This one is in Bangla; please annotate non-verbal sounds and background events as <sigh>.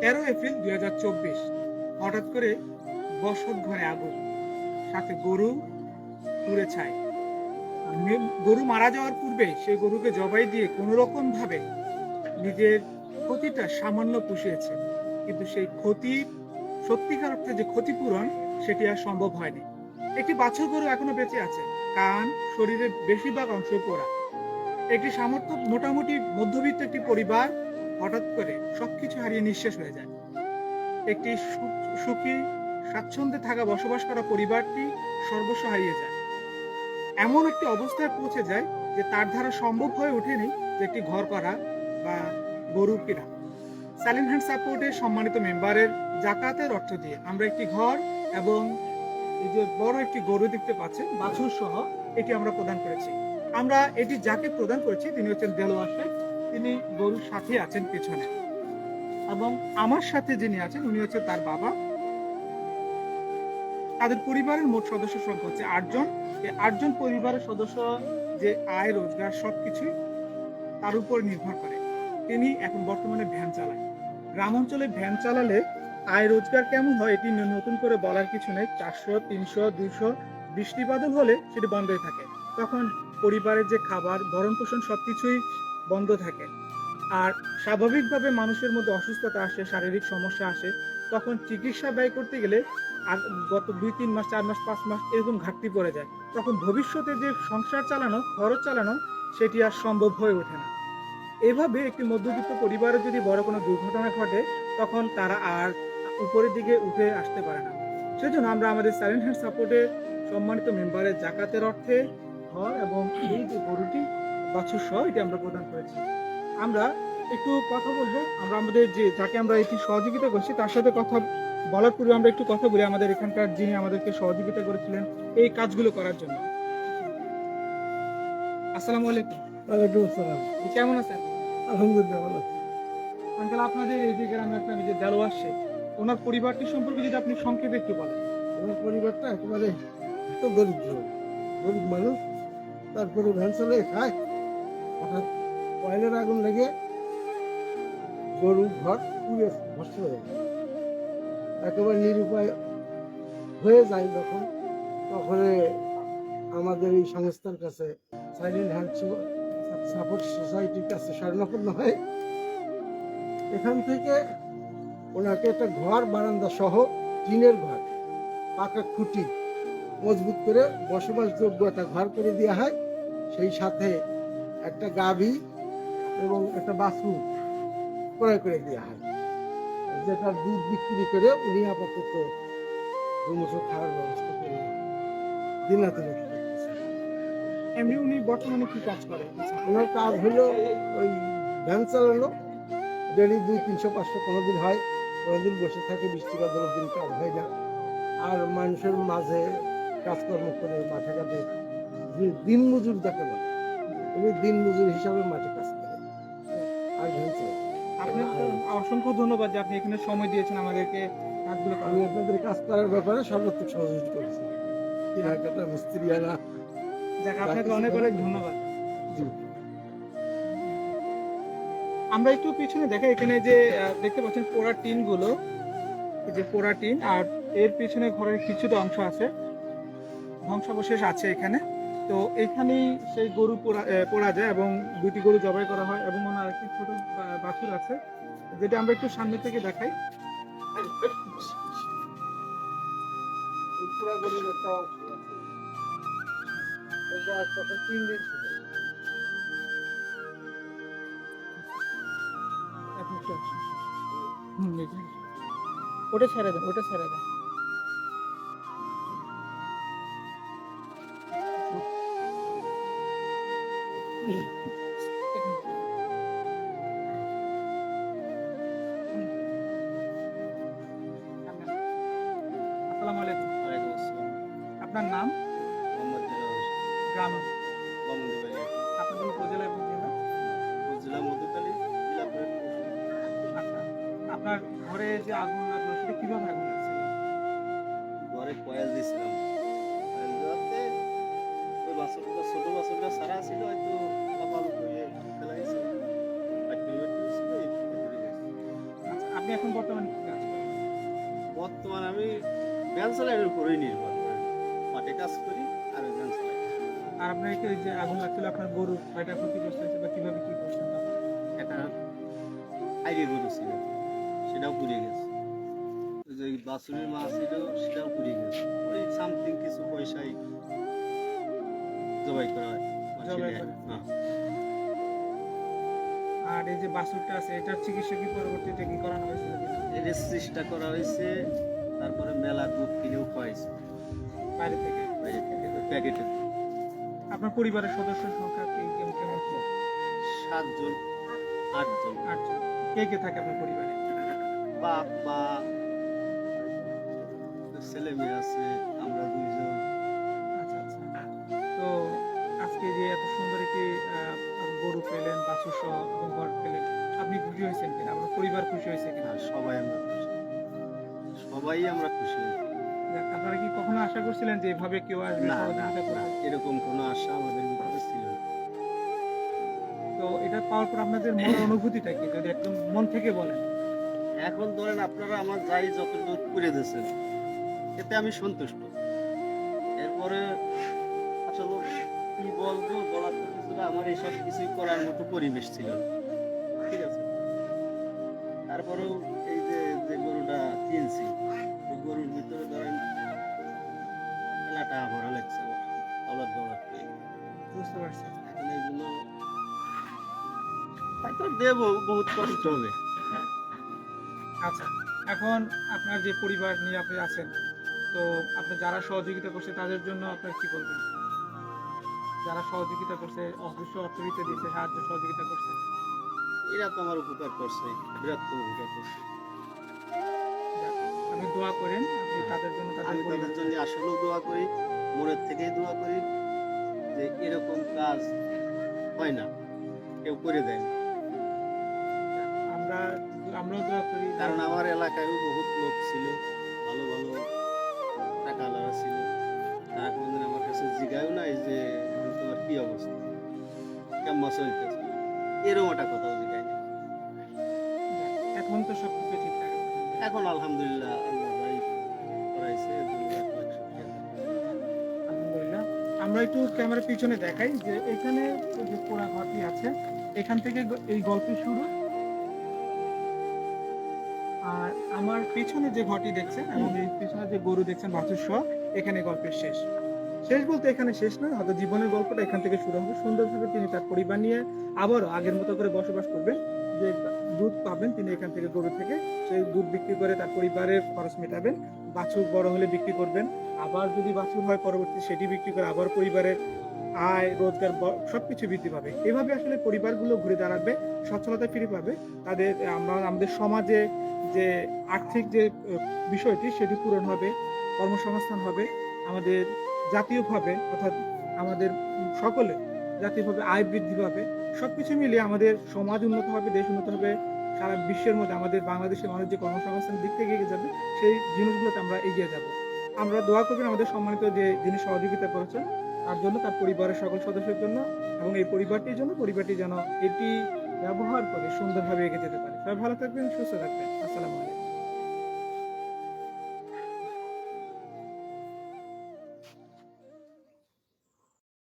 তেরো এপ্রিল দুই হাজার চব্বিশ, হঠাৎ করে বসত ঘরে আগুন, সাথে গরু পুড়ে মে- গরু মারা যাওয়ার পূর্বে সেই গরুকে জবাই দিয়ে কোনো রকম ভাবে নিজের ক্ষতিটা সামান্য পুষিয়েছে। কিন্তু সেই ক্ষতি, সত্যিকার অর্থে যে ক্ষতিপূরণ, সেটি আর সম্ভব হয়নি। একটি বাছুর গরু এখনও বেঁচে আছে। কান, শরীরের বেশিরভাগ অংশ পোড়া। একটি সামর্থ্য মোটামুটি মধ্যবিত্ত একটি পরিবার হঠাৎ করে সবকিছু হারিয়ে নিঃশেষ হয়ে যায়। একটি সুখী স্বাচ্ছন্দ্যে থাকা বসবাস করা পরিবারটি সর্বস্ব হারিয়ে যায়। এমন একটি অবস্থায় পৌঁছে যায় যে তার দ্বারা সম্ভব হয়ে ওঠেনি যে একটি ঘর করা বা গরু কেনা। সাইলেন্ট হ্যান্ড সাপোর্টের সম্মানিত মেম্বারের জাকাতের অর্থ দিয়ে আমরা একটি ঘর এবং এই যে বড় একটি গরু দেখতে পাচ্ছেন বাছুর সহ এটি আমরা প্রদান করেছি। আমরা এটি যাকে প্রদান করেছি, তিনি হচ্ছেন দেলোয়ার শেখ তিনি গরুর সাথে আছেন পেছনে। এবং আমার সাথে যিনি আছেন, উনি হচ্ছে তার বাবা। তাদের পরিবারের মোট সদস্য সংখ্যা হচ্ছে আটজন। এই আটজন পরিবারের সদস্য যে আয়, রোজগার সবকিছুই তার উপর নির্ভর করে। তিনি এখন বর্তমানে ভ্যান চালায় গ্রাম অঞ্চলে ভ্যান চালালে আয়, রোজগার কেমন হয় এটি নতুন করে বলার কিছু নেই। চারশো, তিনশো, দুইশো বৃষ্টি বাদল হলে সেটি বন্ধই থাকে। তখন পরিবারের যে খাবার ভরণ পোষণ সবকিছুই বন্ধ থাকে। আর স্বাভাবিকভাবে মানুষের মধ্যে অসুস্থতা আসে, শারীরিক সমস্যা আসে, তখন চিকিৎসা ব্যয় করতে গেলে গত দুই, তিন মাস, চার মাস, পাঁচ মাস এরকম ঘাটতি পড়ে যায়। তখন ভবিষ্যতে যে সংসার চালানো, খরচ চালানো, সেটি আর সম্ভব হয়ে ওঠে না। এভাবে একটি মধ্যবিত্ত পরিবারে যদি বড় কোনো দুর্ঘটনা ঘটে, তখন তারা আর উপরের দিকে উঠে আসতে পারে না। সেজন্য আমরা আমাদের সাইলেন্ট হ্যান্ড সাপোর্টে সম্মানিত মেম্বারের জাকাতের অর্থে ঘর এবং এই যে গরুটি বাছুর সহ এটি আমরা প্রদান করেছি। আমরা একটু কথা বলব আমরা আমাদের যে যাকে আমরা এটি সহযোগিতা করছি তার সাথে কথা বলার পূর্বে আমরা একটু কথা বলি আমাদের এখানকার যিনি আমাদেরকে সহযোগিতা করেছিলেন এই কাজগুলো করার জন্য। আসসালামু আলাইকুম। ওয়ালাইকুম আসসালাম। কেমন আছেন? আলহামদুলিল্লাহ ভালো আছি। আঙ্কেল আপনাদের এই যে গ্রামে একটা যে দেলোয়ার শেখ ওনার পরিবারটি সম্পর্কে যদি আপনি সংক্ষেপে একটু বলেন। আমার পরিবারটা একেবারে এত দরিদ্র গরিব মানুষ তারপরে ভ্যান চালে খায় হঠাৎ কয়লার আগুন লেগে গরু ঘর পুড়ে ভস্ম হয়ে যায়। একেবারে নিরুপায় হয়ে যায় যখন। তখন আমাদের এই সংস্থার কাছে সাইলেন্ট হ্যান্ড সাপোর্ট সোসাইটির কাছে শরণাপন্ন হয়। এখান থেকে ওনাকে একটা ঘর, বারান্দা সহ টিনের ঘর, পাকা খুঁটি মজবুত করে বসবাসযোগ্য একটা ঘর করে দেওয়া হয়। সেই সাথে একটা গাভী এবং একটা বাথরুম ক্রয় করে দেওয়া হয়। যেটা দুধ বিক্রি করে উনি আপাতত দুমুঠো খাওয়ার ব্যবস্থা করে দিনাতে রেখে এমনি উনি বর্তমানে কি কাজ করে ওনার কাজ হলো ওই ভ্যান চালানো। ডেলি দুই তিনশো পাঁচশো কোনোদিন হয় কোনোদিন বসে থাকে বৃষ্টি বাদলের দিন কাজ হয় না। আর মানুষের মাঝে কাজকর্ম করে মাঠে ঘাটে দিন মজুর যাকে বলে। উনি দিন মজুর হিসাবে মাঠে কাজ করে। আর ভ্যান চালায় আপনাকে অসংখ্য ধন্যবাদ যে আপনি এখানে সময় দিয়েছেন আমাদেরকে কাজগুলো আমি আপনাদের কাজ করার ব্যাপারে সর্বোচ্চ সহযোগিতা করেছি। কেনাকাটা মিস্ত্রি আনা যাক আপনাকে অনেক অনেক ধন্যবাদ। জি। আমরা একটু পিছনে দেখা এখানে যে দেখতে পাচ্ছেন পোড়া টিনগুলো যে পোড়া টিন আর এর পিছনে ঘরের কিছুটা অংশ আছে। ধ্বংসাবশেষ আছে এখানে। তো এখানেই সেই গরু পোড়া পোড়া যায় এবং দুটি গরু জবাই করা হয় এবং ওনার একটি ছোট বা- বাছুর আছে যেটা আমরা একটু সামনে থেকে দেখাই। ওটা ছেড়ে দেন ওটা ছেড়ে দেন। আসসালামু আলাইকুম। ওয়ালাইকুম আসসালাম। আপনার নাম? মোহাম্মদ হোসেন, গ্রাম। গমনদুবাড়ি। উপজেলা এবং জেলা? উপজেলা মধুখালী, আচ্ছা। আপনার ঘরে যে আগুন লাগল সেটা কীভাবে আগুন লাগছিল ঘরে কয়েল দিছিলাম। কয়েল দেওয়াতে ওই ছোট বাছুরটা ছাড়া ছিল, হয়তো আপনি এখন বর্তমানে কি কাজ করেন বর্তমানে আমি চালানোর উপরেই নির্ভর করি মাঠে কাজ করি আর ওই আর আপনার এই যে আগুন লাগছিল আপনার গরু কয়টা ক্ষতিগ্রস্ত হয়েছে বা কীভাবে কি করছেন? একটা আইডিয়া গরু ছিল সেটাও পুড়ে গেছে যে বাসুরের মাছ ছিল সেটাও পুড়ে গেছে ওই সামথিং কিছু পয়সাই জবাই করা হয় জবাই। করে। হ্যাঁ আর এই যে বাছুরটা আছে এটার চিকিৎসা কি পরবর্তীতে কি করানো হয়েছিল কিনা? এর চেষ্টা করা হয়েছে তারপরে মেলা দুধ কিনেও খাওয়াইছে বাইরে থেকে? বাইরে থেকে প্যাকেটে। আপনার পরিবারের সদস্যের সংখ্যা কি কেমন কেমন? সাতজন আটজন। আটজন। কে কে থাকে আপনার পরিবারে? বাপ মা ছেলে মেয়ে আছে আমরা দুইজন। আচ্ছা আচ্ছা। তো আজকে যে এত সুন্দর একটি গরু পেলেন বাছুর সহ এবং ঘর পেলেন। আপনি খুশি হয়েছেন কিনা? আপনার পরিবার খুশি হয়েছে কিনা? সবাই আমরা খুশি। সবাই আমরা খুশি। আপনারা কি কখনো আশা করছিলেন যে এভাবে কেউ আসবে সহযোগিতা করবে? এরকম কোনো আশা আমাদের ভিতরে ছিল তো এটা পাওয়ার পর আপনাদের মনের <laughs> অনুভূতিটা কি? যদি একদম মন থেকে বলেন। এখন ধরেন আপনারা আমার যাই যত দূর করে দিয়েছেন এতে আমি সন্তুষ্ট। এরপরে কিছু না, আমার এইসব কিছুই করার মতো পরিবেশ ছিল। ঠিক আছে? তারপরেও এই যে গরুটা কিনছি ওই গরুর ভিতরে ধরেন মেলাটা ভরা লাগছে বুঝতে পারছি এখন এইগুলো হয়তো দেবো বহুত কষ্ট হবে। আচ্ছা এখন আপনার যে পরিবার নিয়ে আপনি আছেন তো আপনি যারা সহযোগিতা করছে তাদের জন্য আপনার কি বলবেন? যারা সহযোগিতা করছে অদৃশ্য অর্থবিত্ত দিয়েছে সাহায্য সহযোগিতা করছে। এরা তো আমার উপকার করছে বৃহত্তম উপকার করছে। আমি দোয়া করেন আপনি তাদের জন্য আমি তাদের জন্য আসলেও দোয়া করি মনের থেকেই দোয়া করি যে এরকম কাজ হয় না কেউ করে দেয় না। আমরা আমরাও দোয়া করি। কারণ আমার এলাকায়ও বহুত লোক ছিল ভালো ভালো টাকা লাগা ছিল। তারা কোনোদিন আমার কাছে জিগায়ও নাই যে কি অবস্থা? কেমন চলতেছে এরকম একটা কথা না এখন তো সব কিছু ঠিকঠাক। এখন আলহামদুলিল্লাহ আল্লাহ ভাই করাইছে। আলহামদুলিল্লাহ। আমরা একটু ক্যামেরার পিছনে দেখাই যে এখানে যে পোড়া ঘরটি আছে এখান থেকে এই গল্প শুরু। আর আমার পিছনে যে ঘরটি দেখছেন এবং এই পিছনে যে গরু দেখছেন বাছুর সহ এখানে গল্পের শেষ। শেষ বলতে এখানে শেষ নয়, হয়তো জীবনের গল্পটা এখান থেকে শুরু হবে। সুন্দরভাবে তিনি তার পরিবার নিয়ে আবারও আগের মতো করে বসবাস করবেন, যে দুধ পাবেন তিনি এখান থেকে গরু থেকে। সেই দুধ বিক্রি করে তার পরিবারের খরচ মেটাবেন। বাছুর বড় হলে বিক্রি করবেন। আবার যদি বাছুর হয় পরবর্তী সেটি বিক্রি করে আবার পরিবারের আয়, রোজগার সবকিছু বৃদ্ধি পাবে। এভাবে আসলে পরিবারগুলো ঘুরে দাঁড়াবে, সচ্ছলতা ফিরে পাবে। তাদের, আমরা, আমাদের সমাজে যে আর্থিক যে, বিষয়টি সেটি পূরণ হবে, কর্মসংস্থান হবে। আমাদের জাতীয়ভাবে, অর্থাৎ আমাদের সকলে জাতীয়ভাবে আয় বৃদ্ধি পাবে। সবকিছু মিলিয়ে আমাদের সমাজ উন্নত হবে, দেশ উন্নত হবে, সারা বিশ্বের মধ্যে আমাদের বাংলাদেশের মানুষ যে কর্মসংস্থান দিক থেকে এগিয়ে যাবে, সেই জিনিসগুলোতে আমরা এগিয়ে যাব। আমরা দোয়া করবেন আমাদের সম্মানিত যে যিনি সহযোগিতা করেছেন, তার জন্য, তার পরিবারের সকল সদস্যের জন্য এবং এই পরিবারটির জন্য, পরিবারটি যেন এটি ব্যবহার করে সুন্দরভাবে এগিয়ে যেতে পারে। সবাই ভালো থাকবেন, সুস্থ থাকবেন। আসসালামু আলাইকুম।